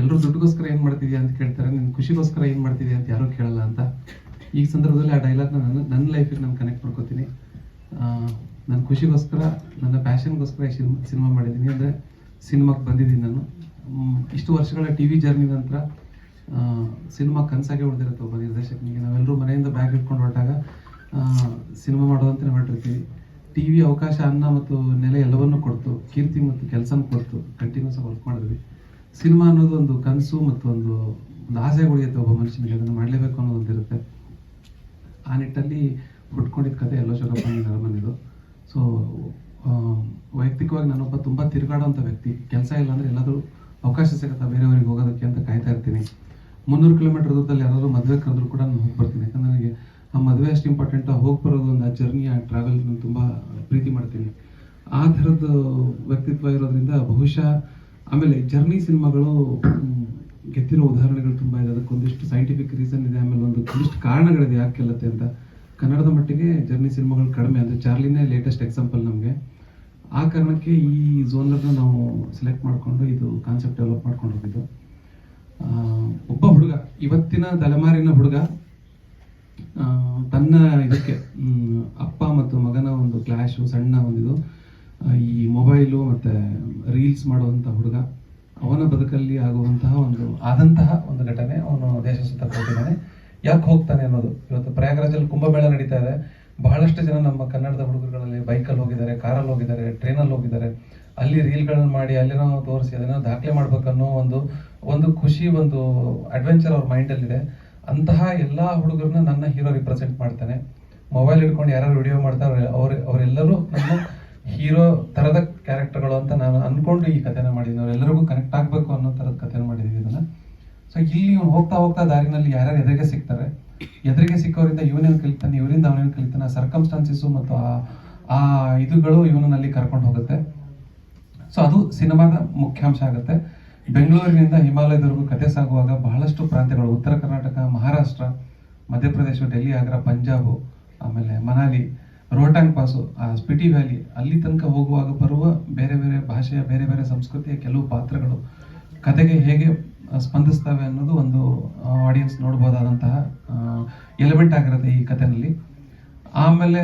ಎಲ್ಲರೂ ದುಡ್ಡುಗೋಸ್ಕರ ಏನ್ ಮಾಡ್ತಿದ್ಯಾ ಅಂತ ಕೇಳ್ತಾರೆ. ನಿನ್ ಖುಷಿಗೋಸ್ಕರ ಏನ್ ಮಾಡ್ತಿದ್ಯಾ ಅಂತ ಯಾರು ಕೇಳಲ್ಲ ಅಂತ. ಈ ಸಂದರ್ಭದಲ್ಲಿ ಆ ಡೈಲಾಗ್ನ ನನ್ನ ನನ್ನ ಲೈಫಿಗೆ ನಾನು ಕನೆಕ್ಟ್ ಮಾಡ್ಕೋತೀನಿ. ನನ್ನ ಖುಷಿಗೋಸ್ಕರ, ನನ್ನ ಪ್ಯಾಷನ್ಗೋಸ್ಕರ ಈ ಸಿನಿಮಾ ಮಾಡಿದ್ದೀನಿ. ಅಂದರೆ ಸಿನಿಮಾಗೆ ಬಂದಿದ್ದೀನಿ ನಾನು. ಇಷ್ಟು ವರ್ಷಗಳ ಟಿ ವಿ ಜರ್ನಿ ನಂತರ ಸಿನಿಮಾ ಕನಸಾಗೆ ಉಳಿದಿರುತ್ತೆ ಒಬ್ಬ ನಿರ್ದೇಶಕನಿಗೆ. ನಾವೆಲ್ಲರೂ ಮನೆಯಿಂದ ಬ್ಯಾಗ್ ಇಟ್ಕೊಂಡು ಹೊರಟಾಗ ಸಿನಿಮಾ ಮಾಡೋದಂತ ಹೊರಟಿರ್ತೀವಿ. ಟಿ ವಿ ಅವಕಾಶ, ಅನ್ನ ಮತ್ತು ನೆಲೆ ಎಲ್ಲವನ್ನೂ ಕೊಡ್ತು. ಕೀರ್ತಿ ಮತ್ತು ಕೆಲಸನೂ ಕೊಡ್ತು. ಕಂಟಿನ್ಯೂಸ್ ಆಗಿ ವರ್ಕ್ ಮಾಡಿದ್ವಿ. ಸಿನಿಮಾ ಅನ್ನೋದು ಒಂದು ಕನಸು ಮತ್ತು ಒಂದು ಒಂದು ಆಸೆ ಉಳಿಯುತ್ತೆ ಒಬ್ಬ ಮನುಷ್ಯನಿಗೆ ಅದನ್ನು ಮಾಡಲೇಬೇಕು ಅನ್ನೋದು ಒಂದಿರುತ್ತೆ. ಆ ನಿಟ್ಟಲ್ಲಿ ಹುಟ್ಕೊಂಡಿದ್ದ ಕತೆ ಎಲ್ಲೋ ಶೋಕಪ್ಪನ ನರಮನಿದು. ಸೊ ವೈಯಕ್ತಿಕವಾಗಿ ನಾನೊಬ್ಬ ತುಂಬ ತಿರುಗಾಡೋಂಥ ವ್ಯಕ್ತಿ. ಕೆಲಸ ಇಲ್ಲ ಅಂದರೆ ಎಲ್ಲಾದರೂ ಅವಕಾಶ ಸಿಗುತ್ತಾ ಬೇರೆಯವರಿಗೆ ಹೋಗೋದಕ್ಕೆ ಅಂತ ಕಾಯ್ತಾ ಇರ್ತೀನಿ. ಮುನ್ನೂರು ಕಿಲೋಮೀಟರ್ ದೂರದಲ್ಲಿ ಯಾರಾದರೂ ಮದುವೆ ಕರೆದ್ರು ಕೂಡ ನಾನು ಹೋಗಿ ಬರ್ತೀನಿ ಯಾಕಂದರೆ ನನಗೆ ಆ ಮದುವೆ ಅಷ್ಟು ಇಂಪಾರ್ಟೆಂಟ್ ಹೋಗಿ ಬರೋದು ಒಂದು ಆ ಜರ್ನಿ ಆ ಟ್ರಾವೆಲ್ ನಾನು ತುಂಬ ಪ್ರೀತಿ ಮಾಡ್ತೀನಿ. ಆ ಥರದ್ದು ವ್ಯಕ್ತಿತ್ವ ಇರೋದ್ರಿಂದ ಬಹುಶಃ ಆಮೇಲೆ ಜರ್ನಿ ಸಿನಿಮಾಗಳು ಗೆದ್ದಿರೋ ಉದಾಹರಣೆಗಳು ತುಂಬ ಇದೆ. ಅದಕ್ಕೊಂದಿಷ್ಟು ಸೈಂಟಿಫಿಕ್ ರೀಸನ್ ಇದೆ, ಆಮೇಲೆ ಒಂದು ಒಂದಿಷ್ಟು ಕಾರಣಗಳಿದೆ ಯಾಕೆ ಗೆಲ್ಲತ್ತೆ ಅಂತ. ಕನ್ನಡದ ಮಟ್ಟಿಗೆ ಜರ್ನಿ ಸಿನಿಮಾಗಳು ಕಡಿಮೆ. ಅಂದರೆ ಚಾರ್ಲಿನೇ ಲೇಟೆಸ್ಟ್ ಎಕ್ಸಾಂಪಲ್ ನಮಗೆ. ಆ ಕಾರಣಕ್ಕೆ ಈ ಝೋನರ್ನ ನಾವು ಸೆಲೆಕ್ಟ್ ಮಾಡಿಕೊಂಡು ಇದು ಕಾನ್ಸೆಪ್ಟ್ ಡೆವಲಪ್ ಮಾಡ್ಕೊಂಡು ಹೋಗಿದ್ದು. ಒಬ್ಬ ಹುಡುಗ, ಇವತ್ತಿನ ತಲೆಮಾರಿನ ಹುಡುಗ ತನ್ನ ಇದಕ್ಕೆ ಅಪ್ಪ ಮತ್ತು ಮಗನ ಒಂದು ಕ್ಲಾಶು ಸಣ್ಣ ಒಂದಿದು. ಈ ಮೊಬೈಲು ಮತ್ತೆ ರೀಲ್ಸ್ ಮಾಡುವಂಥ ಹುಡುಗ, ಅವನ ಬದುಕಲ್ಲಿ ಆಗುವಂತಹ ಒಂದು, ಆದಂತಹ ಒಂದು ಘಟನೆ ಅವನು ದೇಶ ಸುತ್ತ ಹೋಗಿದ್ದಾನೆ ಯಾಕೆ ಹೋಗ್ತಾನೆ ಅನ್ನೋದು. ಇವತ್ತು ಪ್ರಯಾಗರಾಜಲ್ಲಿ ಕುಂಭಮೇಳ ನಡೀತಾ ಇದೆ. ಬಹಳಷ್ಟು ಜನ ನಮ್ಮ ಕನ್ನಡದ ಹುಡುಗರುಗಳಲ್ಲಿ ಬೈಕಲ್ಲಿ ಹೋಗಿದ್ದಾರೆ, ಕಾರಲ್ಲಿ ಹೋಗಿದ್ದಾರೆ, ಟ್ರೈನಲ್ಲಿ ಹೋಗಿದ್ದಾರೆ. ಅಲ್ಲಿ ರೀಲ್ಗಳನ್ನು ಮಾಡಿ, ಅಲ್ಲಿನೋ ತೋರಿಸಿ, ಅದನ್ನು ದಾಖಲೆ ಮಾಡ್ಬೇಕನ್ನೋ ಒಂದು ಒಂದು ಖುಷಿ, ಒಂದು ಅಡ್ವೆಂಚರ್ ಅವ್ರ ಮೈಂಡಲ್ಲಿದೆ ಅಂತಹ ಎಲ್ಲ ಹುಡುಗರನ್ನ ನನ್ನ ಹೀರೋ ರಿಪ್ರೆಸೆಂಟ್ ಮಾಡ್ತಾನೆ. ಮೊಬೈಲ್ ಹಿಡ್ಕೊಂಡು ಯಾರು ವಿಡಿಯೋ ಮಾಡ್ತಾರೆ ಅವ್ರ ಅವರೆಲ್ಲರೂ ನನ್ನ ಹೀರೋ ತರದ ಕ್ಯಾರೆಕ್ಟರ್ಗಳು ಅಂತ ನಾನು ಅಂದ್ಕೊಂಡು ಈ ಕಥೆನ ಮಾಡಿದ್ದೀನಿ. ಎಲ್ಲರಿಗೂ ಕನೆಕ್ಟ್ ಆಗಬೇಕು ಅನ್ನೋ ಥರದ ಕಥೆನ ಮಾಡಿದ್ದೀವಿ ಇದನ್ನ. ಸೊ ಇಲ್ಲಿ ಇವ್ನು ಹೋಗ್ತಾ ಹೋಗ್ತಾ ದಾರಿನಲ್ಲಿ ಯಾರ್ಯಾರು ಎದುರಿಗೆ ಸಿಗ್ತಾರೆ? ಎದುರಿಗೆ ಸಿಕ್ಕೋರಿಂದ ಇವನೇನು ಕಲಿತಾನೆ, ಇವರಿಂದ ಅವನೇನು ಕಲಿತಾನೆ ಸರ್ಕಮ್ಸ್ಟಾನ್ಸಸ್ಸು ಮತ್ತು ಆ ಆ ಇದುಗಳು ಇವನಲ್ಲಿ ಕರ್ಕೊಂಡು ಹೋಗುತ್ತೆ. ಸೊ ಅದು ಸಿನಿಮಾದ ಮುಖ್ಯಾಂಶ ಆಗುತ್ತೆ. ಬೆಂಗಳೂರಿನಿಂದ ಹಿಮಾಲಯದವರೆಗೂ ಕತೆ ಸಾಗುವಾಗ ಬಹಳಷ್ಟು ಪ್ರಾಂತ್ಯಗಳು, ಉತ್ತರ ಕರ್ನಾಟಕ, ಮಹಾರಾಷ್ಟ್ರ, ಮಧ್ಯಪ್ರದೇಶ, ಡೆಲ್ಲಿ, ಆಗ್ರಾ, ಪಂಜಾಬು, ಆಮೇಲೆ ಮನಾಲಿ ರೋಹ್ಟಾಂಗ್ ಪಾಸು, ಆ ಸ್ಪಿಟಿ ವ್ಯಾಲಿ ಅಲ್ಲಿ ತನಕ ಹೋಗುವಾಗ ಬರುವ ಬೇರೆ ಬೇರೆ ಭಾಷೆಯ, ಬೇರೆ ಬೇರೆ ಸಂಸ್ಕೃತಿಯ ಕೆಲವು ಪಾತ್ರಗಳು ಕತೆಗೆ ಹೇಗೆ ಸ್ಪಂದಿಸ್ತವೆ ಅನ್ನೋದು ಒಂದು ಆಡಿಯನ್ಸ್ ನೋಡ್ಬೋದಾದಂತಹ ಎಲಿಮೆಂಟ್ ಆಗಿರುತ್ತೆ ಈ ಕಥೆನಲ್ಲಿ. ಆಮೇಲೆ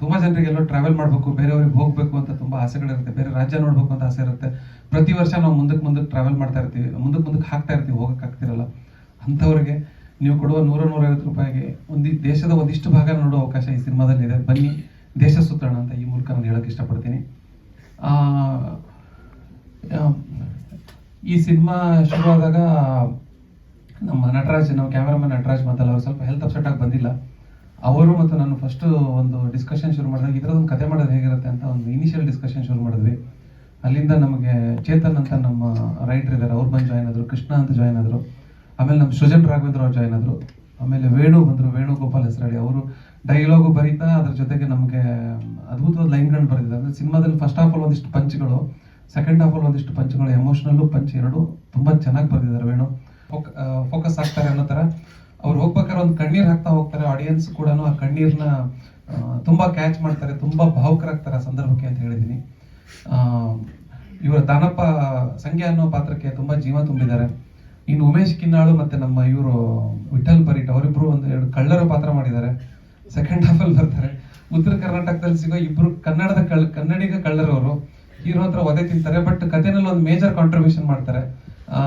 ತುಂಬ ಜನರಿಗೆ ಎಲ್ಲೋ ಟ್ರಾವೆಲ್ ಮಾಡಬೇಕು, ಬೇರೆಯವ್ರಿಗೆ ಹೋಗಬೇಕು ಅಂತ ತುಂಬ ಆಸೆಗಳಿರುತ್ತೆ, ಬೇರೆ ರಾಜ್ಯ ನೋಡಬೇಕು ಅಂತ ಆಸೆ ಇರುತ್ತೆ. ಪ್ರತಿ ವರ್ಷ ನಾವು ಮುಂದಕ್ಕೆ ಮುಂದಕ್ಕೆ ಟ್ರಾವೆಲ್ ಮಾಡ್ತಾ ಇರ್ತೀವಿ, ಮುಂದಕ್ಕೆ ಮುಂದಕ್ಕೆ ಹಾಕ್ತಾ ಇರ್ತೀವಿ ಹೋಗೋಕ್ಕಾಗ್ತಿರಲ್ಲ ಅಂಥವ್ರಿಗೆ ನೀವು ಕೊಡುವ ನೂರ ನೂರೈವತ್ತು ರೂಪಾಯಿಗೆ ಒಂದು, ದೇಶದ ಒಂದಿಷ್ಟು ಭಾಗ ನೋಡೋ ಅವಕಾಶ ಈ ಸಿನಿಮಾದಲ್ಲಿ ಇದೆ ಬನ್ನಿ, ದೇಶ ಸುತ್ತೋಣ ಅಂತ ಈ ಮೂಲಕ ನಾನು ಹೇಳೋಕೆ ಇಷ್ಟಪಡ್ತೀನಿ. ಈ ಸಿನಿಮಾ ಶುರುವಾದಾಗ ನಮ್ಮ ನಟರಾಜ್, ನಮ್ಮ ಕ್ಯಾಮ್ರಾಮನ್ ನಟರಾಜ್ ಮಾತಲ್ಲ, ಅವ್ರು ಸ್ವಲ್ಪ ಹೆಲ್ತ್ ಅಪ್ಸೆಟ್ ಆಗಿ ಬಂದಿಲ್ಲ. ಅವರು ಮತ್ತು ನಾನು ಫಸ್ಟ್ ಒಂದು ಡಿಸ್ಕಷನ್ ಶುರು ಮಾಡಿದಾಗ ಇದರದೊಂದು ಕತೆ ಮಾಡೋದು ಹೇಗಿರುತ್ತೆ ಅಂತ ಒಂದು ಇನಿಷಿಯಲ್ ಡಿಸ್ಕಷನ್ ಶುರು ಮಾಡಿದ್ವಿ. ಅಲ್ಲಿಂದ ನಮಗೆ ಚೇತನ್ ಅಂತ ನಮ್ಮ ರೈಟರ್ ಇದ್ದಾರೆ. ಅವ್ರು ಬಂದು ಜಾಯ್ನ್ ಆದರು, ಕೃಷ್ಣ ಅಂತ ಜಾಯ್ನ್ ಆದ್ರು. ಆಮೇಲೆ ನಮ್ಮ ಸೃಜನ್ ರಾಘವೇಂದ್ರ ಅವ್ರು ಜಾಯ್ನ್ ಆದ್ರು. ಆಮೇಲೆ ವೇಣು ಬಂದರು ವೇಣುಗೋಪಾಲ್ ಹೆಸರಾಡಿ ಅವರು ಡೈಲಾಗು ಬರೀತಾ ಅದ್ರ ಜೊತೆಗೆ ನಮಗೆ ಅದ್ಭುತವಾದ ಲೈನ್ಗಳನ್ನು ಬರೆದಿದ್ದಾರೆ. ಅಂದರೆ ಸಿನಿಮಾದಲ್ಲಿ ಫಸ್ಟ್ ಆಫ್ ಆಲ್ ಒಂದಿಷ್ಟು ಪಂಚ್ಗಳು ಸೆಕೆಂಡ್ ಆಫ್ ಆಲ್ ಒಂದಿಷ್ಟು ಪಂಚ್ಗಳು ಎಮೋಷನಲ್ಲು ಪಂಚ್ ಎರಡು ತುಂಬಾ ಚೆನ್ನಾಗಿ ಬರೆದಿದ್ದಾರೆ ವೇಣು. ಫೋಕಸ್ ಆಗ್ತಾರೆ ಅನ್ನೋ ತರ ಅವ್ರು ಹೋಗ್ಬೇಕಾದ್ರೆ ಒಂದು ಕಣ್ಣೀರು ಹಾಕ್ತಾ ಹೋಗ್ತಾರೆ. ಆಡಿಯನ್ಸ್ ಕೂಡ ಆ ಕಣ್ಣೀರನ್ನ ತುಂಬ ಕ್ಯಾಚ್ ಮಾಡ್ತಾರೆ ತುಂಬಾ ಭಾವುಕರಾಗ್ತಾರೆ ಆ ಸಂದರ್ಭಕ್ಕೆ ಅಂತ ಹೇಳಿದೀನಿ. ಆ, ಇವರ ದಾನಪ್ಪ ಸಂಖ್ಯೆ ಅನ್ನೋ ಪಾತ್ರಕ್ಕೆ ತುಂಬಾ ಜೀವ ತುಂಬಿದ್ದಾರೆ. ಇನ್ನು ಉಮೇಶ್ ಕಿನ್ನಾಳು ಮತ್ತೆ ನಮ್ಮ ಇವರು ವಿಠಲ್ ಪರೀಟ್ ಅವರಿಬ್ರು ಒಂದು ಎರಡು ಕಳ್ಳರ ಪಾತ್ರ ಮಾಡಿದ್ದಾರೆ. ಸೆಕೆಂಡ್ ಹಾಫ್ ಬರ್ತಾರೆ. ಉತ್ತರ ಕರ್ನಾಟಕದಲ್ಲಿ ಸಿಗೋ ಇಬ್ರು ಕನ್ನಡದ ಕಳ್ ಕನ್ನಡಿಗ ಕಳ್ಳರವರು ಹೀರೋ ಹತ್ರ ಒದೆ ತಿಂತಾರೆ ಬಟ್ ಕಥೆನಲ್ಲಿ ಒಂದು ಮೇಜರ್ ಕಾಂಟ್ರಿಬ್ಯೂಷನ್ ಮಾಡ್ತಾರೆ. ಆ,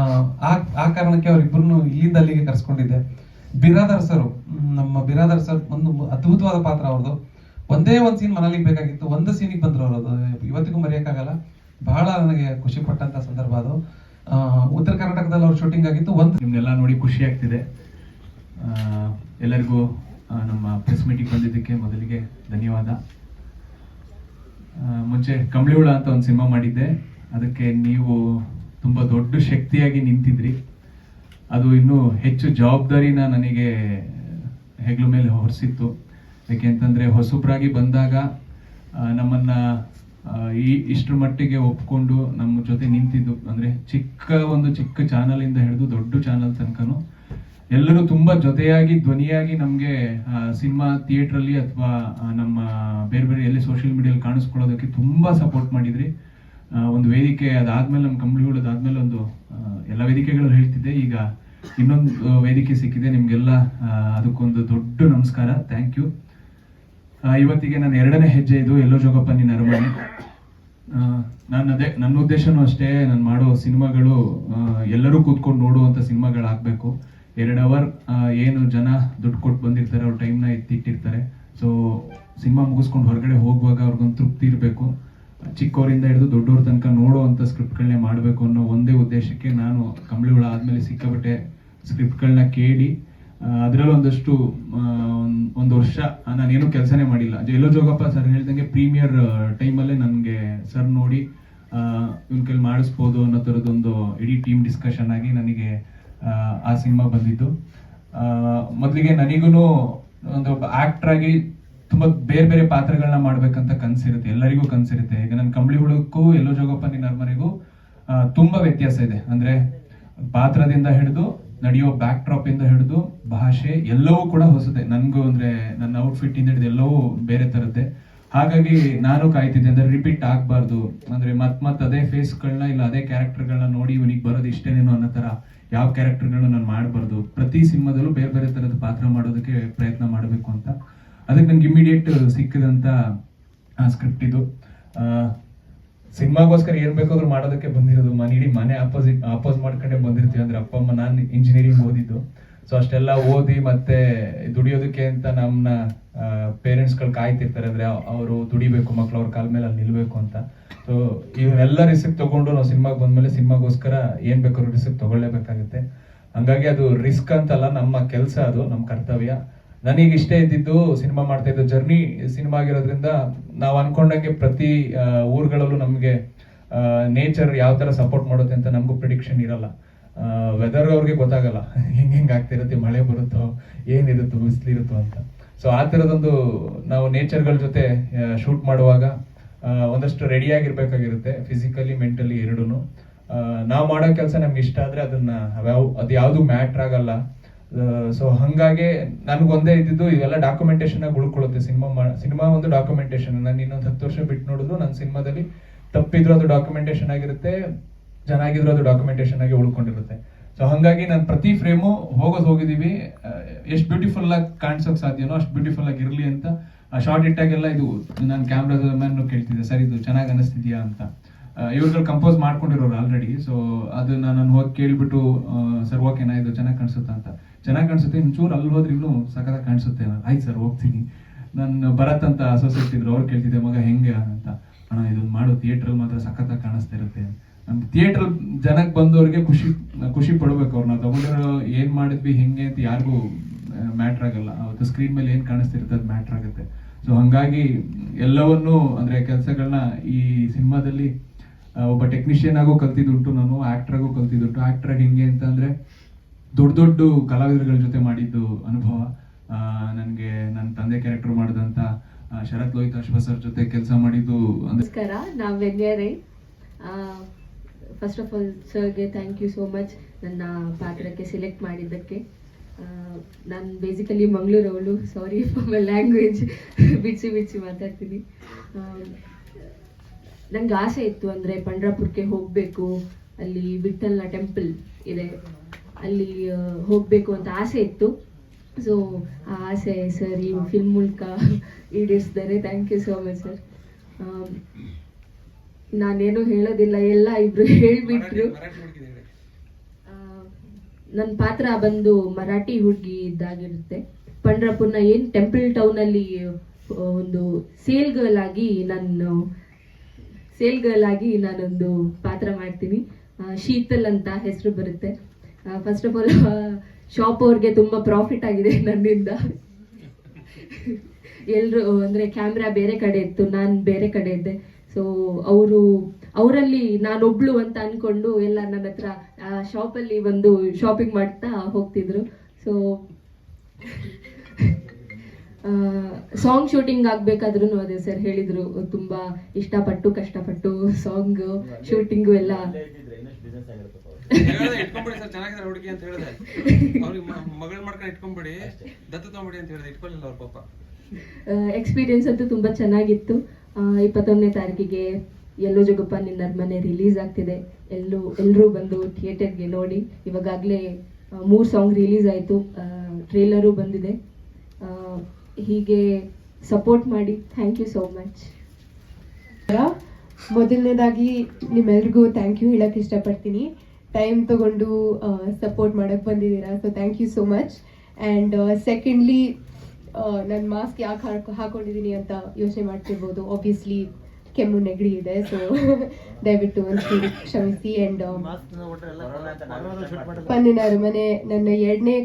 ಆ ಕಾರಣಕ್ಕೆ ಅವರಿಬ್ಬರನ್ನು ಇಲ್ಲಿಂದ ಅಲ್ಲಿಗೆ ಕರ್ಸ್ಕೊಂಡಿದ್ದೆ. ಬಿರಾದರ್ ಸರ್ ನಮ್ಮ ಬಿರಾದರ್ ಸರ್ ಒಂದು ಅದ್ಭುತವಾದ ಪಾತ್ರ ಅವ್ರದ್ದು. ಒಂದೇ ಒಂದು ಸೀನ್ ಮನೇಲಿ ಬೇಕಾಗಿತ್ತು ಒಂದು ಸೀನಿಗೆ ಬಂದ್ರು ಅವ್ರದ್ದು. ಇವತ್ತಿಗೂ ಮರೆಯಕ್ಕಾಗಲ್ಲ. ಬಹಳ ನನಗೆ ಖುಷಿ ಪಟ್ಟಂತ ಸಂದರ್ಭ ಅದು. ಉತ್ತರ ಕರ್ನಾಟಕದಲ್ಲಿ ಅವ್ರ ಶೂಟಿಂಗ್ ಆಗಿತ್ತು. ಒಂದು ನಿಮ್ನೆಲ್ಲ ನೋಡಿ ಖುಷಿ ಆಗ್ತಿದೆ. ಎಲ್ಲರಿಗೂ ನಮ್ಮ ಪ್ರೆಸ್ ಮೀಟಿಂಗ್ ಬಂದಿದ್ದಕ್ಕೆ ಮೊದಲಿಗೆ ಧನ್ಯವಾದ. ಮುಂಚೆ ಕಂಬಳಿಹುಳ ಅಂತ ಒಂದು ಸಿನಿಮಾ ಮಾಡಿದ್ದೆ. ಅದಕ್ಕೆ ನೀವು ತುಂಬ ದೊಡ್ಡ ಶಕ್ತಿಯಾಗಿ ನಿಂತಿದ್ರಿ. ಅದು ಇನ್ನೂ ಹೆಚ್ಚು ಜವಾಬ್ದಾರಿನ ನನಗೆ ಹೆಗ್ಲು ಮೇಲೆ ಹೊರಿಸಿತ್ತು. ಯಾಕೆಂತಂದ್ರೆ ಹೊಸಬ್ರಾಗಿ ಬಂದಾಗ ನಮ್ಮನ್ನು ಈ ಇಷ್ಟರ ಮಟ್ಟಿಗೆ ಒಪ್ಕೊಂಡು ನಮ್ಮ ಜೊತೆ ನಿಂತಿದ್ದು ಅಂದ್ರೆ ಚಿಕ್ಕ ಒಂದು ಚಿಕ್ಕ ಚಾನಲ್ ಇಂದ ಹಿಡಿದು ದೊಡ್ಡ ಚಾನಲ್ ತನಕನೂ ಎಲ್ಲರೂ ತುಂಬಾ ಜೊತೆಯಾಗಿ, ಧ್ವನಿಯಾಗಿ ನಮಗೆ ಸಿನಿಮಾ ಥಿಯೇಟ್ರಲ್ಲಿ ಅಥವಾ ನಮ್ಮ ಬೇರೆ ಬೇರೆ ಎಲ್ಲಿ ಸೋಷಿಯಲ್ ಮೀಡಿಯಲ್ಲಿ ಕಾಣಿಸ್ಕೊಳ್ಳೋದಕ್ಕೆ ತುಂಬಾ ಸಪೋರ್ಟ್ ಮಾಡಿದ್ರಿ. ಒಂದು ವೇದಿಕೆ ಅದಾದ್ಮೇಲೆ ನಮ್ಮ ಕಂಬಳಿಗಳು ಅದಾದ್ಮೇಲೆ ಒಂದು ಎಲ್ಲ ವೇದಿಕೆಗಳು ಹೇಳ್ತಿದ್ದೆ. ಈಗ ಇನ್ನೊಂದು ವೇದಿಕೆ ಸಿಕ್ಕಿದೆ. ನಿಮ್ಗೆಲ್ಲ ಅದಕ್ಕೊಂದು ದೊಡ್ಡ ನಮಸ್ಕಾರ. ಥ್ಯಾಂಕ್ ಯು ಇವತ್ತಿಗೆ ನನ್ನ ಎರಡನೇ ಹೆಜ್ಜೆ ಇದು. ಎಲ್ಲೋ ಜೋಗಪ್ಪ ನರಮನೆ. ನಾನು ಅದೇ, ನನ್ನ ಉದ್ದೇಶನೂ ಅಷ್ಟೇ. ನಾನು ಮಾಡೋ ಸಿನಿಮಾಗಳು ಎಲ್ಲರೂ ಕೂತ್ಕೊಂಡು ನೋಡುವಂಥ ಸಿನಿಮಾಗಳಾಗಬೇಕು. ಎರಡು ಅವರ್ ಏನು ಜನ ದುಡ್ಡು ಕೊಟ್ಟು ಬಂದಿರ್ತಾರೆ, ಅವ್ರ ಟೈಮ್ನ ಎತ್ತಿಟ್ಟಿರ್ತಾರೆ. ಸೊ ಸಿನಿಮಾ ಮುಗಿಸ್ಕೊಂಡು ಹೊರಗಡೆ ಹೋಗುವಾಗ ಅವ್ರಿಗೊಂದು ತೃಪ್ತಿ ಇರಬೇಕು. ಚಿಕ್ಕವರಿಂದ ಹಿಡಿದು ದೊಡ್ಡವ್ರ ತನಕ ನೋಡುವಂಥ ಸ್ಕ್ರಿಪ್ಟ್ಗಳನ್ನೇ ಮಾಡಬೇಕು ಅನ್ನೋ ಒಂದೇ ಉದ್ದೇಶಕ್ಕೆ ನಾನು ಕಂಬಳಿ ಹುಳ ಆದಮೇಲೆ ಸಿಕ್ಕಾಬಿಟ್ಟೆ ಸ್ಕ್ರಿಪ್ಟ್ಗಳನ್ನ ಕೇಳಿ ಅದರಲ್ಲಿ ಒಂದಷ್ಟು ಒಂದು ವರ್ಷ ನಾನೇನು ಕೆಲಸನೇ ಮಾಡಿಲ್ಲ. ಎಲ್ಲೋ ಜೋಗಪ್ಪ ಸರ್ ಹೇಳ್ದಂಗೆ ಪ್ರೀಮಿಯರ್ ಟೈಮಲ್ಲೇ ನನಗೆ ಸರ್ ನೋಡಿ ಇವ್ನ ಕೈಲಿ ಮಾಡಿಸ್ಬೋದು ಅನ್ನೋ ಥರದೊಂದು ಇಡೀ ಟೀಮ್ ಡಿಸ್ಕಷನ್ ಆಗಿ ನನಗೆ ಆ, ಸಿನಿಮಾ ಬಂದಿದ್ದು. ಮೊದಲಿಗೆ ನನಗೂ ಒಂದು ಆಕ್ಟರ್ ಆಗಿ ತುಂಬಾ ಬೇರೆ ಬೇರೆ ಪಾತ್ರಗಳನ್ನ ಮಾಡ್ಬೇಕಂತ ಕನಸಿರುತ್ತೆ. ಎಲ್ಲರಿಗೂ ಕನಸಿರುತ್ತೆ. ಈಗ ನನ್ನ ಕಂಬಳಿ ಹುಡುಕ್ಕೂ ಎಲ್ಲೋ ಜೋಗಪ್ಪ ನಿನ್ನ ತುಂಬ ಆ, ತುಂಬಾ ವ್ಯತ್ಯಾಸ ಇದೆ. ಅಂದ್ರೆ ಪಾತ್ರದಿಂದ ಹಿಡಿದು ನಡೆಯೋ ಬ್ಯಾಕ್ ಡ್ರಾಪ್ ಇಂದ ಹಿಡಿದು ಭಾಷೆ ಎಲ್ಲವೂ ಕೂಡ ಹೊಸದೆ. ನನಗೂ ಅಂದ್ರೆ ನನ್ನ ಔಟ್ಫಿಟ್ ಇಂದ ಹಿಡಿದು ಎಲ್ಲವೂ ಬೇರೆ ತರದ್ದೆ. ಹಾಗಾಗಿ ನಾನು ಕಾಯ್ತಿದ್ದೆ ಅಂದ್ರೆ ರಿಪೀಟ್ ಆಗ್ಬಾರ್ದು. ಅಂದ್ರೆ ಮತ್ ಮತ್ ಅದೇ ಫೇಸ್ಗಳನ್ನ ಇಲ್ಲ ಅದೇ ಕ್ಯಾರೆಕ್ಟರ್ಗಳನ್ನ ನೋಡಿ ಇವನಿಗೆ ಬರೋದು ಇಷ್ಟೇನೇನೋ ಅನ್ನೋ ತರ ಯಾವ ಕ್ಯಾರೆಕ್ಟರ್ಗಳನ್ನ ನಾನು ಮಾಡಬಾರ್ದು. ಪ್ರತಿ ಸಿನಿಮಾದಲ್ಲೂ ಬೇರೆ ಬೇರೆ ತರದ ಪಾತ್ರ ಮಾಡೋದಕ್ಕೆ ಪ್ರಯತ್ನ ಮಾಡಬೇಕು ಅಂತ. ಅದಕ್ಕೆ ನಂಗೆ ಇಮಿಡಿಯೇಟ್ ಸಿಕ್ಕಿದಂತ ಸ್ಕ್ರಿಪ್ಟ್ ಇದು. ಸಿನಿಮಾಗೋಸ್ಕರ ಏನ್ ಬೇಕಾದ್ರು ಮಾಡೋದಕ್ಕೆ ಬಂದಿರೋದು ಮನೆ, ಇಡೀ ಮನೆ ಅಪೋಸಿಟ್ ಅಪೋಸ್ ಮಾಡ್ಕೊಂಡೆ ಬಂದಿರ್ತೀವಿ. ಅಂದ್ರೆ ಅಪ್ಪ, ಅಮ್ಮ ನಾನು ಇಂಜಿನಿಯರಿಂಗ್ ಓದಿದ್ದು. ಸೊ ಅಷ್ಟೆಲ್ಲ ಓದಿ ಮತ್ತೆ ದುಡಿಯೋದಕ್ಕೆ ಅಂತ ನಮ್ಮನ್ನ ಪೇರೆಂಟ್ಸ್ಗಳು ಕಾಯ್ತಿರ್ತಾರೆ. ಅಂದ್ರೆ ಅವರು ದುಡಿಬೇಕು, ಮಕ್ಳು ಅವ್ರ ಕಾಲ ಮೇಲೆ ಅಲ್ಲಿ ನಿಲ್ಬೇಕು ಅಂತ. ಸೊ ಇವನ್ನೆಲ್ಲ ರಿಸಿಪ್ಟ್ ತಗೊಂಡು ನಾವು ಸಿನಿಮಾಗೆ ಬಂದ್ಮೇಲೆ ಸಿನಿಮಾಗೋಸ್ಕರ ಏನ್ ಬೇಕಾದ್ರು ರಿಸಿಪ್ಟ್ ತಗೊಳ್ಳೇಬೇಕಾಗುತ್ತೆ. ಹಂಗಾಗಿ ಅದು ರಿಸ್ಕ್ ಅಂತಲ್ಲ, ನಮ್ಮ ಕೆಲಸ ಅದು, ನಮ್ಮ ಕರ್ತವ್ಯ. ನನಗೆ ಇಷ್ಟ ಇದ್ದಿದ್ದು ಸಿನಿಮಾ ಮಾಡ್ತಾ ಇದ್ದ ಜರ್ನಿ ಸಿನಿಮಾ ಆಗಿರೋದ್ರಿಂದ ನಾವು ಅನ್ಕೊಂಡಂಗೆ ಪ್ರತಿ ಊರುಗಳಲ್ಲೂ ನಮಗೆ ನೇಚರ್ ಯಾವ ಥರ ಸಪೋರ್ಟ್ ಮಾಡುತ್ತೆ ಅಂತ ನಮಗೂ ಪ್ರಿಡಿಕ್ಷನ್ ಇರಲ್ಲ. ವೆದರ್ ಅವ್ರಿಗೆ ಗೊತ್ತಾಗಲ್ಲ. ಹೆಂಗೆ ಹೆಂಗೆ ಆಗ್ತಿರುತ್ತೆ, ಮಳೆ ಬರುತ್ತೋ, ಏನಿರುತ್ತೋ, ಬಿಸಿಲಿರುತ್ತೋ ಅಂತ. ಸೊ ಆ ಥರದೊಂದು ನಾವು ನೇಚರ್ಗಳ ಜೊತೆ ಶೂಟ್ ಮಾಡುವಾಗ ಒಂದಷ್ಟು ರೆಡಿಯಾಗಿರ್ಬೇಕಾಗಿರುತ್ತೆ ಫಿಸಿಕಲಿ ಮೆಂಟಲಿ ಎರಡೂ ನಾವು ಮಾಡೋ ಕೆಲಸ ನಮ್ಗೆ ಇಷ್ಟ ಆದರೆ ಅದನ್ನು ಅದು ಯಾವುದು ಮ್ಯಾಟ್ರ್ ಆಗಲ್ಲ. ಸೊ ಹಂಗಾಗಿ ನನಗೊಂದೇ ಇದ್ದಿದ್ದು ಇವೆಲ್ಲ ಡಾಕ್ಯುಮೆಂಟೇಶನ್ ಆಗಿ ಉಳ್ಕೊಳ್ಳುತ್ತೆ. ಸಿನಿಮಾ ಸಿನಿಮಾ ಒಂದು ಡಾಕ್ಯುಮೆಂಟೇಶನ್ ನಾನು ಇನ್ನೊಂದು ಹತ್ತು ವರ್ಷ ಬಿಟ್ಟು ನೋಡಿದ್ರು ನನ್ನ ಸಿನಿಮಾದಲ್ಲಿ ತಪ್ಪಿದ್ರು ಅದು ಡಾಕ್ಯುಮೆಂಟೇಶನ್ ಆಗಿರುತ್ತೆ, ಚೆನ್ನಾಗಿದ್ರು ಅದು ಡಾಕ್ಯುಮೆಂಟೇಶನ್ ಆಗಿ ಉಳ್ಕೊಂಡಿರುತ್ತೆ. ಸೊ ಹಂಗಾಗಿ ನಾನು ಪ್ರತಿ ಫ್ರೇಮು ಹೋಗೋದು ಹೋಗಿದ್ದೀವಿ ಎಷ್ಟು ಬ್ಯೂಟಿಫುಲ್ ಆಗಿ ಕಾಣಿಸೋಕೆ ಸಾಧ್ಯನೋ ಅಷ್ಟು ಬ್ಯೂಟಿಫುಲ್ ಆಗಿ ಇರಲಿ ಅಂತ ಶಾರ್ಟ್ ಇಟ್ಟಾಗೆಲ್ಲ ಇದು ನಾನು ಕ್ಯಾಮ್ರಾದ ಮ್ಯಾನ್ ಕೇಳ್ತಿದ್ದೆ, ಸರ್, ಇದು ಚೆನ್ನಾಗಿ ಅನಿಸ್ತಿದ್ಯಾ ಅಂತ. ಇವ್ರುಗಳು ಕಂಪೋಸ್ ಮಾಡ್ಕೊಂಡಿರೋರು ಆಲ್ರೆಡಿ ಸೊ ಅದನ್ನ ನಾನು ಹೋಗಿ ಕೇಳ್ಬಿಟ್ಟು ಸರ್ ಓಕೆನಾ ಇದು ಚೆನ್ನಾಗಿ ಕಾಣಿಸುತ್ತಾ? ಅಂತ. ಚೆನ್ನಾಗಿ ಕಾಣಿಸುತ್ತೆ ಒಂಚೂರು ಅಲ್ಲಿ ಹೋದ್ರೆ ಇನ್ನೂ ಸಖತ್ತಾಗಿ ಕಾಣಿಸುತ್ತೆ. ಆಯ್ತು ಸರ್, ಹೋಗ್ತೀನಿ. ನಾನು ಭರತ್ ಅಂತ ಅಸೋಸಿಯೇಟ್ ಇದ್ರು ಅವ್ರು ಕೇಳ್ತಿದ್ದೆ, ಮಗ, ಹೆಂಗೆ? ಅಂತ. ಅಣ್ಣ, ಇದೊಂದು ಮಾಡು ಥಿಯೇಟ್ರಲ್ಲಿ ಮಾತ್ರ ಸಖತ್ತಾಗಿ ಕಾಣಿಸ್ತಾ ಇರುತ್ತೆ. ನಮ್ಮ ಥಿಯೇಟರ್ ಜನಕ್ಕೆ ಬಂದವ್ರಿಗೆ ಖುಷಿ ಖುಷಿ ಪಡ್ಬೇಕು ಅವ್ರನ್ನ ತಗೊಂಡಿರೋ ಏನು ಮಾಡಿದ್ವಿ, ಹೆಂಗೆ ಅಂತ ಯಾರಿಗೂ ಮ್ಯಾಟ್ರ್ ಆಗಲ್ಲ. ಅವತ್ತು ಸ್ಕ್ರೀನ್ ಮೇಲೆ ಏನು ಕಾಣಿಸ್ತಿರುತ್ತೆ, ಅದು ಮ್ಯಾಟ್ರ್ ಆಗುತ್ತೆ. ಸೊ, ಹಂಗಾಗಿ ಎಲ್ಲವನ್ನೂ, ಅಂದ್ರೆ ಕೆಲಸಗಳನ್ನ ಈ ಸಿನಿಮಾದಲ್ಲಿ ಒಬ್ಬ ಟೆಕ್ನಿಷಿಯನ್ ಆಗೋ ಕಲ್ತಿದ್ದುಂಟು ನಾನು, ಆಕ್ಟರ್ ಆಗೋ ಕಲ್ತಿದ್ದುಂಟು. ಆಕ್ಟರ್ ಆಗಿ ಹೆಂಗೆ ಅಂತ ಅಂದ್ರೆ ದೊಡ್ಡ ದೊಡ್ಡ ಕಲಾವಿದರುಗಳ ಜೊತೆ ಮಾಡಿದ್ದು ಅನುಭವ. ನನಗೆ ನನ್ನ ತಂದೆ ಕ್ಯಾರೆಕ್ಟರ್ ಮಾಡಿದಂತ ಆ, ಶರತ್ ಲೋಹಿತ್ ಅಶ್ವ ಸರ್ ಜೊತೆ ಕೆಲಸ ಮಾಡಿದ್ದು ನಮಸ್ಕಾರ ನಾವು ವೆಂಗ್ಯಾರೈ ಫಸ್ಟ್ ಆಫ್ ಆಲ್ ಸರ್ಗೆ ಥ್ಯಾಂಕ್ ಯು ಸೋ ಮಚ್ ನನ್ನ ಪಾತ್ರಕ್ಕೆ ಸೆಲೆಕ್ಟ್ ಮಾಡಿದ್ದಕ್ಕೆ. ನಾನು ಬೇಸಿಕಲಿ ಮಂಗಳೂರವಳು. ಸಾರಿ ಫಾರ್ ಮೈ ಲ್ಯಾಂಗ್ವೇಜ್ ಬಿಚ್ಚಿ ಬಿಚ್ಚಿ ಮಾತಾಡ್ತೀನಿ. ನಂಗೆ ಆಸೆ ಇತ್ತು ಅಂದರೆ ಪಂಡ್ರಾಪುರಕ್ಕೆ ಹೋಗಬೇಕು. ಅಲ್ಲಿ ವಿಠಲ್ನ ಟೆಂಪಲ್ ಇದೆ. ಅಲ್ಲಿ ಹೋಗಬೇಕು ಅಂತ ಆಸೆ ಇತ್ತು. ಸೊ ಆ ಆಸೆ ಸರ್ ಈ ಫಿಲ್ಮ್ ಮೂಲಕ ಈಡೇರಿಸಿದ್ದಾರೆ. Thank you so much sir ನಾನೇನು ಹೇಳೋದಿಲ್ಲ. ಎಲ್ಲ ಇಬ್ರು ಹೇಳಿಬಿಟ್ರು. ನನ್ನ ಪಾತ್ರ ಬಂದು ಮರಾಠಿ ಹುಡುಗಿ ಇದ್ದಾಗಿರುತ್ತೆ. ಪಂಡ್ರಪುರ್ನ ಏನು ಟೆಂಪಲ್ ಟೌನಲ್ಲಿ ಒಂದು ಸೇಲ್ ಗರ್ಲ್ ಆಗಿ ನಾನು ಸೇಲ್ ಗರ್ಲ್ ಆಗಿ ನಾನೊಂದು ಪಾತ್ರ ಮಾಡ್ತೀನಿ. ಶೀತಲ್ ಅಂತ ಹೆಸರು ಬರುತ್ತೆ. ಫಸ್ಟ್ ಆಫ್ ಆಲ್ ಶಾಪ್ ಅವ್ರಿಗೆ ತುಂಬ ಪ್ರಾಫಿಟ್ ಆಗಿದೆ ನನ್ನಿಂದ. ಎಲ್ಲರೂ ಅಂದ್ರೆ ಕ್ಯಾಮ್ರಾ ಬೇರೆ ಕಡೆ ಇತ್ತು ನಾನು ಬೇರೆ ಕಡೆ ಇದ್ದೆ. ಸೊ ಅವರು ಅವರಲ್ಲಿ ನಾನೊಬ್ಳು ಅಂತ ಅನ್ಕೊಂಡು ಎಲ್ಲ ನನ್ನ ಹತ್ರ ಶಾಪಲ್ಲಿ ಬಂದು ಶಾಪಿಂಗ್ ಮಾಡ್ತಾ ಹೋಗ್ತಿದ್ರು. ಸೊ ಸಾಂಗ್ ಶೂಟಿಂಗ್ ಆಗ್ಬೇಕಾದ್ರೂ ಅದೇ ಸರ್ ಹೇಳಿದ್ರು. ತುಂಬಾ ಇಷ್ಟಪಟ್ಟು ಕಷ್ಟಪಟ್ಟು ಸಾಂಗ್ ಶೂಟಿಂಗು ಎಲ್ಲ. ಇಟ್ಕೊಂಬಿಡಿ ಸರ್ ಚೆನ್ನಾಗಿದೆ ಹುಡುಗಿ ಅಂತ ಹೇಳಿದೆ. ಅವ್ರಿಗೆ ಮಗಳು ಮಾಡ್ಕೊಂಡು ಇಟ್ಕೊಂಬಿಡಿ ದತ್ತು ತಗೊಂಬಿಡಿ ಅಂತ ಹೇಳಿದೆ. ಇಟ್ಕೊಳ್ಳಿಲ್ಲ ಅವ್ರ ಪಾಪ. ಎಕ್ಸ್ಪೀರಿಯನ್ಸ್ ಅಂತೂ ತುಂಬಾ ಚೆನ್ನಾಗಿತ್ತು. ಇಪ್ಪತ್ತೊಂದನೇ ತಾರೀಕಿಗೆ ಎಲ್ಲೋ ಜಗಪ್ಪ ನಿನ್ನ ಮನೆ ರಿಲೀಸ್ ಆಗ್ತಿದೆ. ಎಲ್ಲೂ ಎಲ್ಲರೂ ಬಂದು ಥಿಯೇಟರ್ಗೆ ನೋಡಿ. ಇವಾಗಾಗಲೇ ಮೂರು ಸಾಂಗ್ ರಿಲೀಸ್ ಆಯಿತು. ಟ್ರೇಲರು ಬಂದಿದೆ. ಹೀಗೆ ಸಪೋರ್ಟ್ ಮಾಡಿ. ಥ್ಯಾಂಕ್ ಯು ಸೋ ಮಚ್ ಮೊದಲನೇದಾಗಿ ನಿಮ್ಮೆಲ್ರಿಗೂ ಥ್ಯಾಂಕ್ ಯು ಹೇಳೋಕ್ಕೆ ಇಷ್ಟಪಡ್ತೀನಿ. ಟೈಮ್ ತಗೊಂಡು ಸಪೋರ್ಟ್ ಮಾಡಕ್ ಬಂದಿದ್ದೀರಾ? So thank you so much and secondly ನನ್ನ ಮಾಸ್ಕ್ ಯಾಕೆ ಹಾಕೊ, ಹಾಕೊಂಡಿದ್ದೀನಿ ಅಂತ ಯೋಚನೆ ಮಾಡ್ತಿರ್ಬೋದು. ಆಬ್ವಿಯಸ್ಲಿ ಕೆಮ್ಮು ನೆಗಡಿ ಇದೆ ಸೊ ದಯವಿಟ್ಟು ಒಂದು ಕ್ಷಮಿಸಿ ಆ್ಯಂಡ್ ಪನ್ನಿನ ಅರಮನೆ, ನನ್ನ ಎರಡನೇ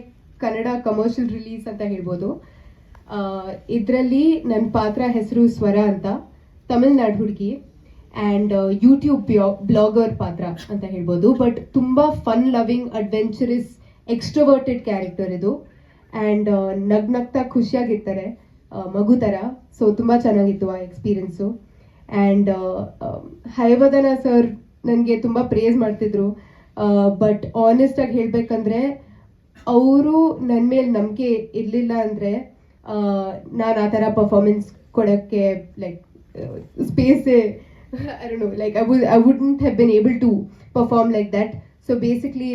ಕನ್ನಡ ಕಮರ್ಷಿಯಲ್ ರಿಲೀಸ್ ಅಂತ ಹೇಳ್ಬೋದು. ಇದರಲ್ಲಿ ನನ್ನ ಪಾತ್ರ ಹೆಸರು ಸ್ವರ ಅಂತ, ತಮಿಳ್ನಾಡು ಹುಡುಗಿ. ಆ್ಯಂಡ್ ಯೂಟ್ಯೂಬ್ ಬ್ಲಾಗರ್ ಪಾತ್ರ ಅಂತ ಹೇಳ್ಬೋದು. ಬಟ್ ತುಂಬ fun loving adventurous extroverted character ಇದು. ಆ್ಯಂಡ್ ನಗ್ ನಗ್ತಾ ಖುಷಿಯಾಗಿರ್ತಾರೆ ಮಗು ಥರ ಸೊ ತುಂಬ ಚೆನ್ನಾಗಿತ್ತು ಆ ಎಕ್ಸ್ಪೀರಿಯನ್ಸು ಆ್ಯಂಡ್ ಹೈವದನ ಸರ್ ನನಗೆ ತುಂಬ ಪ್ರೇಸ್ ಮಾಡ್ತಿದ್ರು. ಬಟ್ ಆನೆಸ್ಟಾಗಿ ಹೇಳ್ಬೇಕಂದ್ರೆ, ಅವರು ನನ್ನ ಮೇಲೆ ನಂಬಿಕೆ ಇರಲಿಲ್ಲ ಅಂದರೆ ನಾನು ಆ ಥರ ಪರ್ಫಾರ್ಮೆನ್ಸ್ ಕೊಡೋಕ್ಕೆ like space I don't know, like I would I wouldn't have been able to perform like that. So basically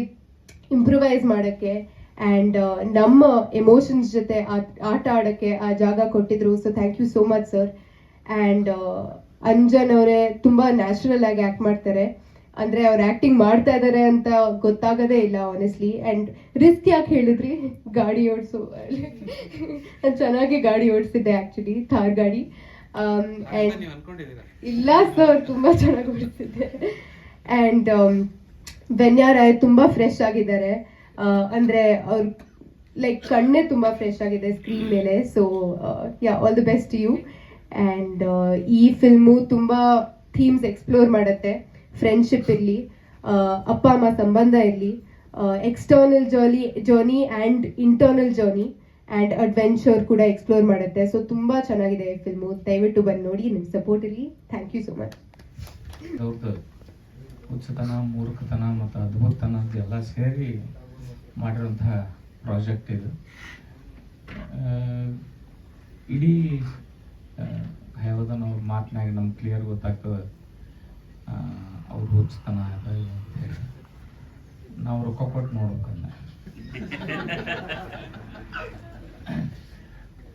improvise ಮಾಡೋಕ್ಕೆ ಆ್ಯಂಡ್ ನಮ್ಮ ಎಮೋಷನ್ಸ್ ಜೊತೆ ಆಟ ಆಡೋಕ್ಕೆ ಆ ಜಾಗ ಕೊಟ್ಟಿದ್ರು so thank you so much sir and Anjan ಅವರೇ ತುಂಬ ನ್ಯಾಚುರಲ್ ಆಗಿ ಆ್ಯಕ್ಟ್ ಮಾಡ್ತಾರೆ ಅಂದರೆ ಅವ್ರು ಆ್ಯಕ್ಟಿಂಗ್ ಮಾಡ್ತಾ ಇದ್ದಾರೆ ಅಂತ ಗೊತ್ತಾಗೋದೇ ಇಲ್ಲ ಆನೆಸ್ಟ್ಲಿ ಆ್ಯಂಡ್ ರಿಸ್ಕ್ ಯಾಕೆ ಹೇಳಿದ್ರಿ ಗಾಡಿ ಓಡಿಸು ನಾನು ಚೆನ್ನಾಗಿ ಗಾಡಿ ಓಡಿಸಿದ್ದೆ ಆ್ಯಕ್ಚುಲಿ ಥಾರ್ ಗಾಡಿ ಇಲ್ಲ ಸರ್ ತುಂಬಾ ಚೆನ್ನಾಗಿ ಓಡಿಸಿದ್ದೆ ಅಂಡ್ ಬೆನ್ಯಾ ರಾಯ್ ತುಂಬಾ ಫ್ರೆಶ್ ಆಗಿದ್ದಾರೆ. ಆ, ಅಂದ್ರೆ ಅವ್ರ ಲೈಕ್ ಕಣ್ಣೇ ತುಂಬಾ ಫ್ರೆಶ್ ಆಗಿದೆ ಸ್ಕ್ರೀನ್ ಮೇಲೆ. So yeah all the best you and ಈ ಫಿಲ್ಮು ತುಂಬಾ ಥೀಮ್ಸ್ ಎಕ್ಸ್ಪ್ಲೋರ್ ಮಾಡುತ್ತೆ. ಫ್ರೆಂಡ್ಶಿಪ್ ಇರಲಿ ಅಪ್ಪ ಅಮ್ಮ ಸಂಬಂಧ ಇರಲಿ external journey journey and internal journey and adventure ಕೂಡ ಎಕ್ಸ್ಪ್ಲೋರ್ ಮಾಡುತ್ತೆ. ಸೊ ತುಂಬ ಚೆನ್ನಾಗಿದೆ ಈ ಫಿಲ್ಮು ದಯವಿಟ್ಟು ಬಂದು ನೋಡಿ ನಿಮ್ಮ ಸಪೋರ್ಟ್ ಇರಲಿ ಥ್ಯಾಂಕ್ ಯು ಸೊ ಮಚ್ ಹುಚ್ಚುತನ ಮೂರ್ಖತನ ಮತ್ತು ಅದ್ಭುತತನ ಎಲ್ಲ ಸೇರಿ ಮಾಡಿರುವಂತಹ ಪ್ರಾಜೆಕ್ಟ್ ಇದು. ಇಡೀ ಹಯವದನ ಅವ್ರ ಮಾತಿನಾಗ ನಮ್ಗೆ ಕ್ಲಿಯರ್ ಗೊತ್ತಾಗ್ತದೆ ಅವ್ರ ಹುಚ್ಚತನ ಅದ ಅಂತ ಅಂತೇಳಿ ನಾವು ರೊಕ್ಕ ಕೊಟ್ಟು ನೋಡ್ಬೇಕನ್ನ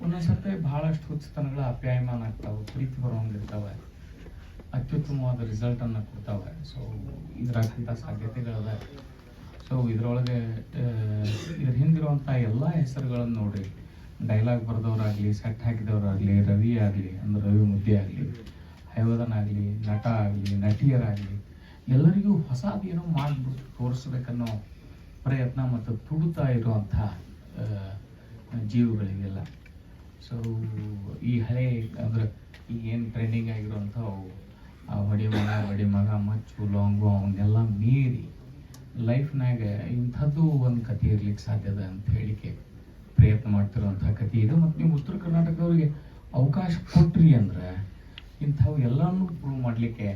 ಒಂದೊಂದ್ಸತಿ ಭಾಳಷ್ಟು ಹುಚ್ಚುತನಗಳ ಅಪ್ಯಾಯಮಾನ ಆಗ್ತಾವೆ, ಪ್ರೀತಿ ಬರೋಂಗಿರ್ತಾವೆ ಅತ್ಯುತ್ತಮವಾದ ರಿಸಲ್ಟನ್ನು ಕೊಡ್ತಾವೆ. ಸೊ ಇದ್ರಾಗಂಥ ಸಾಧ್ಯತೆಗಳದ. ಸೊ ಇದರೊಳಗೆ ಇದ್ರ ಹಿಂದಿರುವಂಥ ಎಲ್ಲ ಹೆಸರುಗಳನ್ನು ನೋಡಿ ಡೈಲಾಗ್ ಬರೆದವರಾಗಲಿ ಸೆಟ್ ಹಾಕಿದವರಾಗಲಿ, ರವಿ ಆಗಲಿ, ಅಂದ್ರೆ ರವಿ ಮುದ್ದೆ ಆಗಲಿ ಹೈವದನ್ ಆಗಲಿ, ನಟ ಆಗಲಿ, ನಟಿಯರಾಗಲಿ, ಎಲ್ಲರಿಗೂ ಹೊಸದೇನೋ ಮಾಡಿಬಿಟ್ಟು ತೋರಿಸ್ಬೇಕನ್ನೋ ಪ್ರಯತ್ನ ಮತ್ತು ತುಡುತ್ತಾ ಇರುವಂಥ ಜೀವಗಳಿಗೆಲ್ಲ. ಸೊ ಈ ಹಳೆ ಅಂದ್ರೆ ಈ ಏನು ಟ್ರೆಂಡಿಂಗ್ ಆಗಿರುವಂಥವು, ಆ ಹೊಡಿ ಮಗ ಹೊಡಿ ಮಗ, ಮಚ್ಚು, ಲಾಂಗು, ಅವನ್ನೆಲ್ಲ ಮೀರಿ ಲೈಫ್ನಾಗ ಇಂಥದ್ದು ಒಂದು ಕತೆ ಇರ್ಲಿಕ್ಕೆ ಸಾಧ್ಯದ ಅಂತ ಹೇಳಿಕೆ ಪ್ರಯತ್ನ ಮಾಡ್ತಿರುವಂಥ ಕತೆ ಇದು. ಮತ್ತು ನೀವು ಉತ್ತರ ಕರ್ನಾಟಕದವ್ರಿಗೆ ಅವಕಾಶ ಕೊಟ್ರಿ ಅಂದ್ರೆ ಇಂಥವು ಎಲ್ಲನೂ ಪ್ರೂವ್ ಮಾಡಲಿಕ್ಕೆ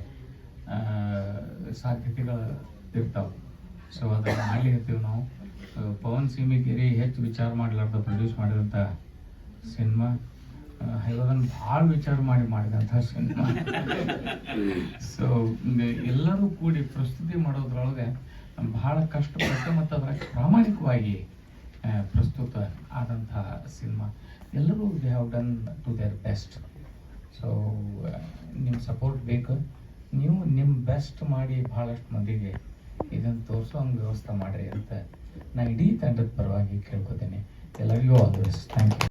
ಸಾಧ್ಯತೆಗಳು ಇರ್ತಾವೆ. ಸೊ ಅದನ್ನು ಮಾಡ್ಲಿಕ್ಕೆ ನಾವು. ಪವನ್ ಪವನ್ ಗಿರಿ ಹೆಚ್ಚು ವಿಚಾರ ಮಾಡ್ಲಾರ್ದ ಪ್ರೊಡ್ಯೂಸ್ ಮಾಡಿದಂಥ ಸಿನಿಮಾ ಹೈದರಾಬಾದ್ ಭಾಳ ವಿಚಾರ ಮಾಡಿ ಮಾಡಿದಂಥ ಸಿನಿಮಾ. ಸೊ ಎಲ್ಲರೂ ಕೂಡಿ ಪ್ರಸ್ತುತಿ ಮಾಡೋದ್ರೊಳಗೆ ಬಹಳ ಕಷ್ಟಪಟ್ಟು ಮತ್ತು ಅದರ ಪ್ರಾಮಾಣಿಕವಾಗಿ ಪ್ರಸ್ತುತ ಆದಂತಹ ಸಿನಿಮಾ. ಎಲ್ಲರೂ they have done to their best. So ನಿಮ್ಮ ಸಪೋರ್ಟ್ ಬೇಕು. ನೀವು ನಿಮ್ಮ ಬೆಸ್ಟ್ ಮಾಡಿ ಭಾಳಷ್ಟು ಮಂದಿಗೆ ಇದನ್ನು ತೋರಿಸೋ ಹಂಗೆ ವ್ಯವಸ್ಥೆ ಮಾಡಿರಿ ಅಂತ ನಾನು ಇಡೀ ತಂಡದ ಪರವಾಗಿ ಕೇಳ್ಕೊತೇನೆ. ಎಲ್ಲರಿಗೂ all the best thank you